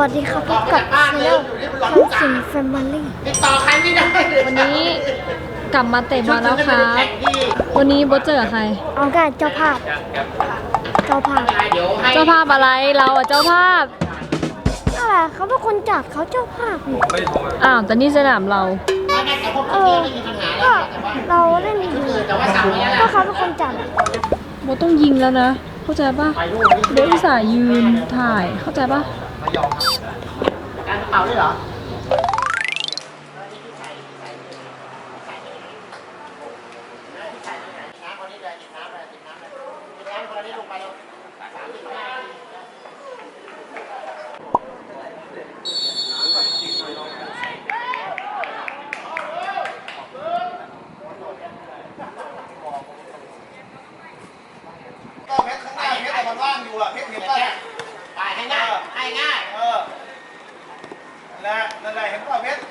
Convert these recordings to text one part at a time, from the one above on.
วัสดีครับพบกับชาแนลสิงแฟมิลี่ติดต่อใครไม่ได้วันนี้กลับมาเตะมาแล้วครับ วันนี้โบทเจอกับใคร เอาไก่เจ้าภาพ เจ้าภาพเจ้าภาพอะไร เราอะเจ้าภาพ อะไรเขาเป็นคนจัดเขาเจ้าภาพอ้าวแต่นี่สนามเรา เออก็เราเล่นอยู่ก็เขาเป็นคนจัดอะบทต้องยิงแล้วนะ เข้าใจป่ะโบทอุตส่าห์ยืนถ่าย เข้าใจป่ะ ระยองครับการกระเป๋าด้วยเหรอก็เพชรข้างหน้าเพชรแต่มันว่างอยู่อะเพชรเห็นป่ะ là này không có biết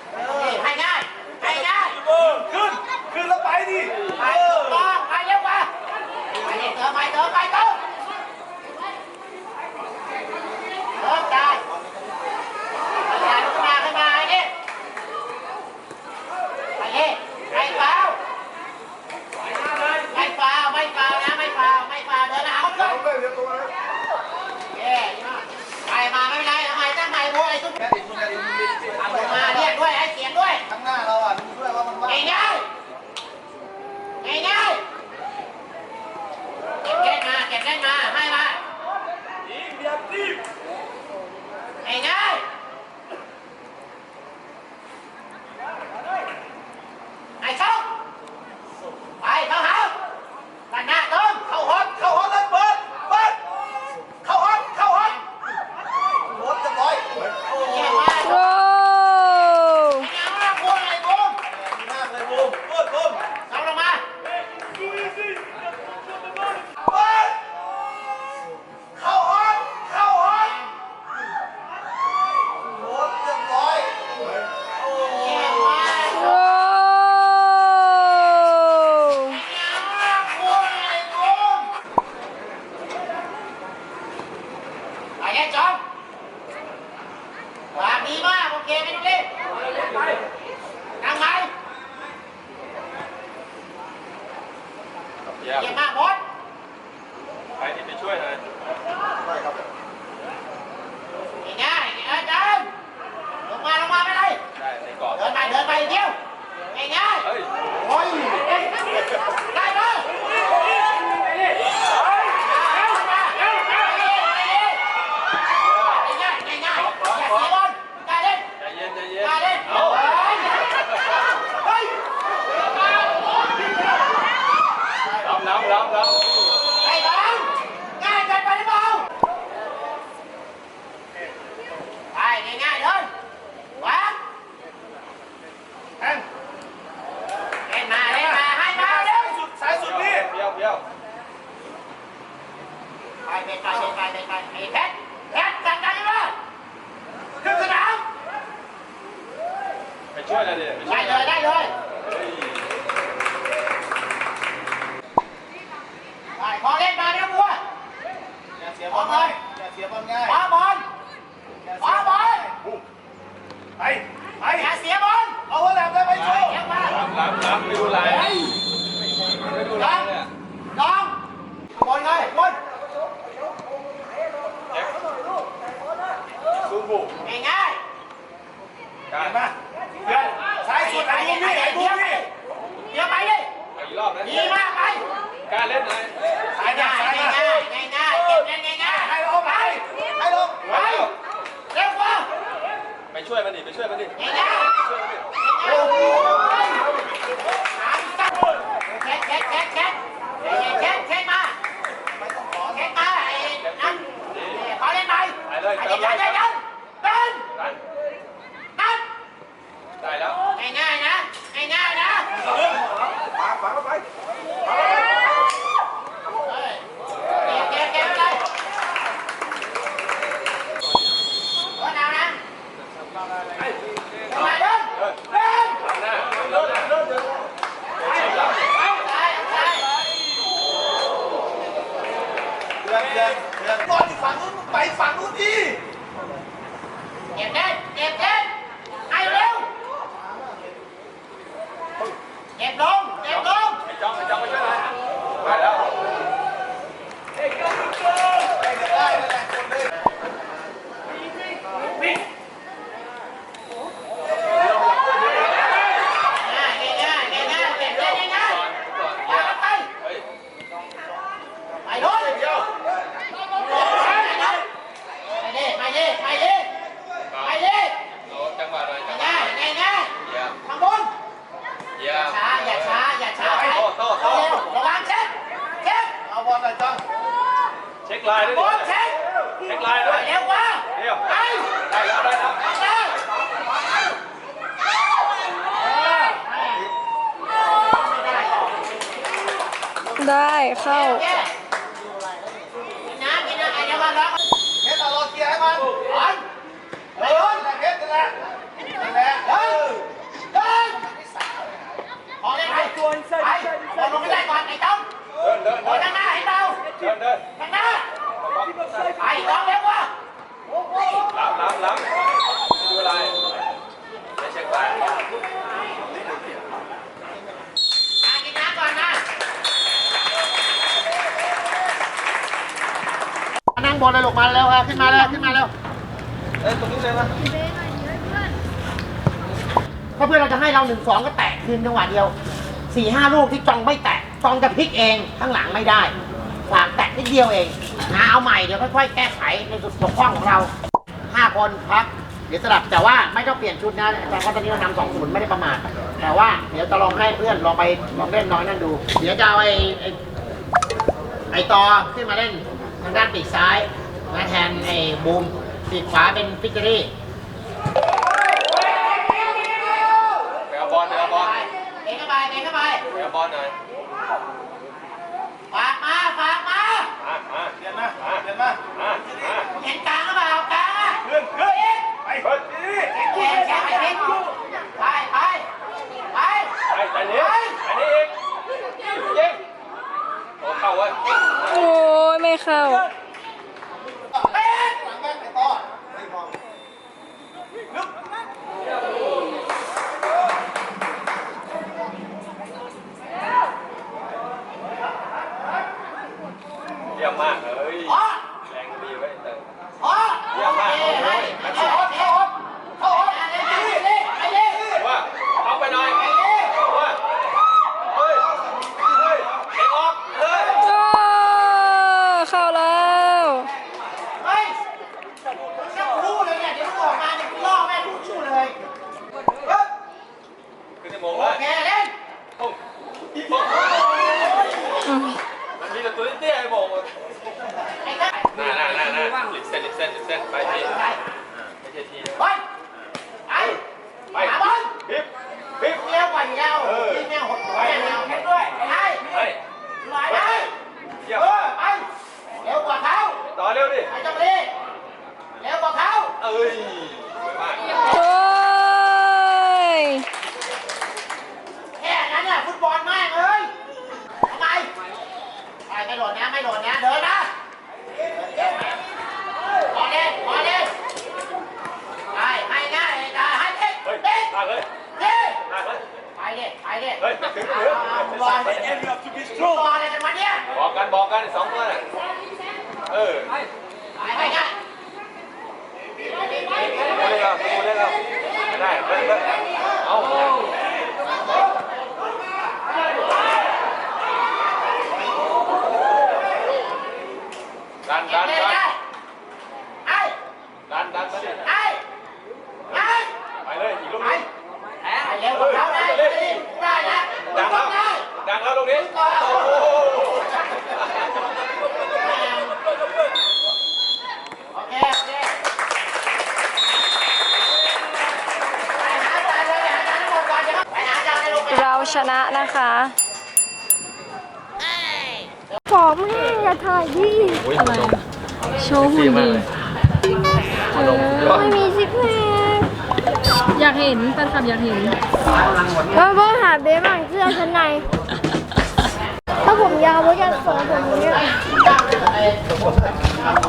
่วยเลยได้เลยได้เลย ได้พอเล่นมาเนี่ยบัวอย่าเสียบอลง่ายอย่าเสียบอลง่ายปาบอลมาบอลไปไปอย่าเสียบอลเอาหัวแหลมได้ไปช่วยหลับหลับหลับดูห ฝั่งนู้นดิเก็บได้เก็บได้ ไม่ได้ได้เข้าโอเนั่งบนเลยลูกมาเร็วอะขึ้นมาเร็วขึ้นมาเร็วเอ้ยตรงนี้เลยนะถ้าเพื่อนเราจะให้เราหนึ่งสองก็แตะคืนจังหวะเดียวสี่ห้าลูกที่จองไม่แตะจองจะพลิกเองข้างหลังไม่ได้ฝากแตะนิดเดียวเองนะเอาใหม่เดี๋ยวค่อยๆแก้ไขในจุดบกพร่องของเราห้าคนพักเดี๋ยวสลับแต่ว่าไม่ต้องเปลี่ยนชุดนะแต่ว่าตอนนี้เรานำสองศูนย์ไม่ได้ประมาทแต่ว่าเดี๋ยวจะลองให้เพื่อนลองไปลองเล่นน้อยนั่นดู เดี๋ยวจะเอาไอ้ไอ้ไอ้ตอขึ้นมาเล่น ทางด้านปีกซ้ายมาแทนไอ้บูมปีกขวาเป็นฟิกเกอรี่ ไปเอาบอลไปเอาบอล เตะเข้าไปเตะเข้าไป ไปเอาบอลหน่อย ฝากมาฝากมา มามา เรียนมาเรียนมา มามา เห็นกลางหรือเปล่ากลางอะ ขึ้นขึ้น เอ๊ะ ไปเฮ้ยนี่ แขนแขนแขนไปไปไปไป ไปใจนี้ใจนี้อีกยิงโอ้เข้าเว้ย โอ้ยไม่เข้า เป๊ะ หลังแม่งไอ้ต่อไม่มอง เยี่ยมมากเลย อ๋อ แรงดีไว้เติม อ๋อ เยี่ยมมาก ไปไปเข้าออกเข้าออกเข้าออกไปเลยไปเลย ว่าเอาไปหน่อยว่าเฮ้ยเฮ้ยเอ็งออกเลย โอ้เข้าแล้ว เฮ้ยจะคู่เลยเนี่ยเดี๋ยวมึงออกมาเนี่ยกูล่อแม่งทุกคู่เลย ขึ้นชั่วโมง โอ เลย เคเล่น ปุ้งปุ้งมันมีแต่ตัวเตี้ยๆไอ้โมง ไอ้เจ้า หน้าหน้าหน้าหน้าลิบเส้นลิบเส้นลิบเส้นไปที ไป ไม่ใช่ที ไปไป ไป หาบอล ฮิปฮิป เลี้ยวกว่าอยู่แล้วที่แม่หดหัวอย่างเดียวเห็นด้วยไป เฮ้ย ไปไป เยี่ยม เออ มาก ไปเร็วกว่าเขา ต่ อเร็วดิไอ้เลีเร็วกว่าเขาเอ้ยสวยมากโอ้ยแค่นั้นน่ะฟุตบอลมากเลยทำไมไปไม่หล่นนะไม่หล่นนะเดินนะขอเล่นขอเล่นไปให้ง่ายได้ให้เด็กเฮ้ยเด็กตากเลยเด็กตากเลยไปเด็กไปเด็กเฮ้ยถึงถึงเอาบอลไปเอ็มยูทูบิสโตรอะไรกันวะเนี่ยบอกกันบอกกันสองตัวน่ะเออไปให้ง่ายกูเล่นแล้วกูเล่นแล้วไม่ได้เฮ้ยเฮ้ยเอาดัน Đây là, đây là. Này, đây, đây. Không. ชนะนะคะขอแม่อย่าถ่ายดิอะไรโชว์หุ่นดีเออไม่มีซิกแพคอยากเห็นแฟนคลับอยากเห็นแล้วก็หาเบสหลังเสื้อชั้นใน ถ้าผมยาวก็จะสอนผมอย่างเนี้ย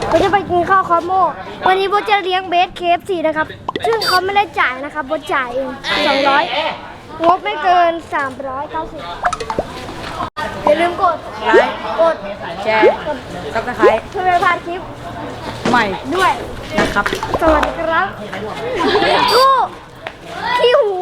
เราจะไปกินข้าวคอสโม วันนี้โบทจะเลี้ยงเบสเคฟสีนะครับ ซึ่งเขาไม่ได้จ่ายนะครับโบทจ่ายเอง200ง บไม่เกิน 390อย่าลืมกดไลค์ กดแชร์ซับสไครต์เพื่อไม่พลาดคลิปใหม่ด้วย นะครับ สวัสดีครับกูขี้หู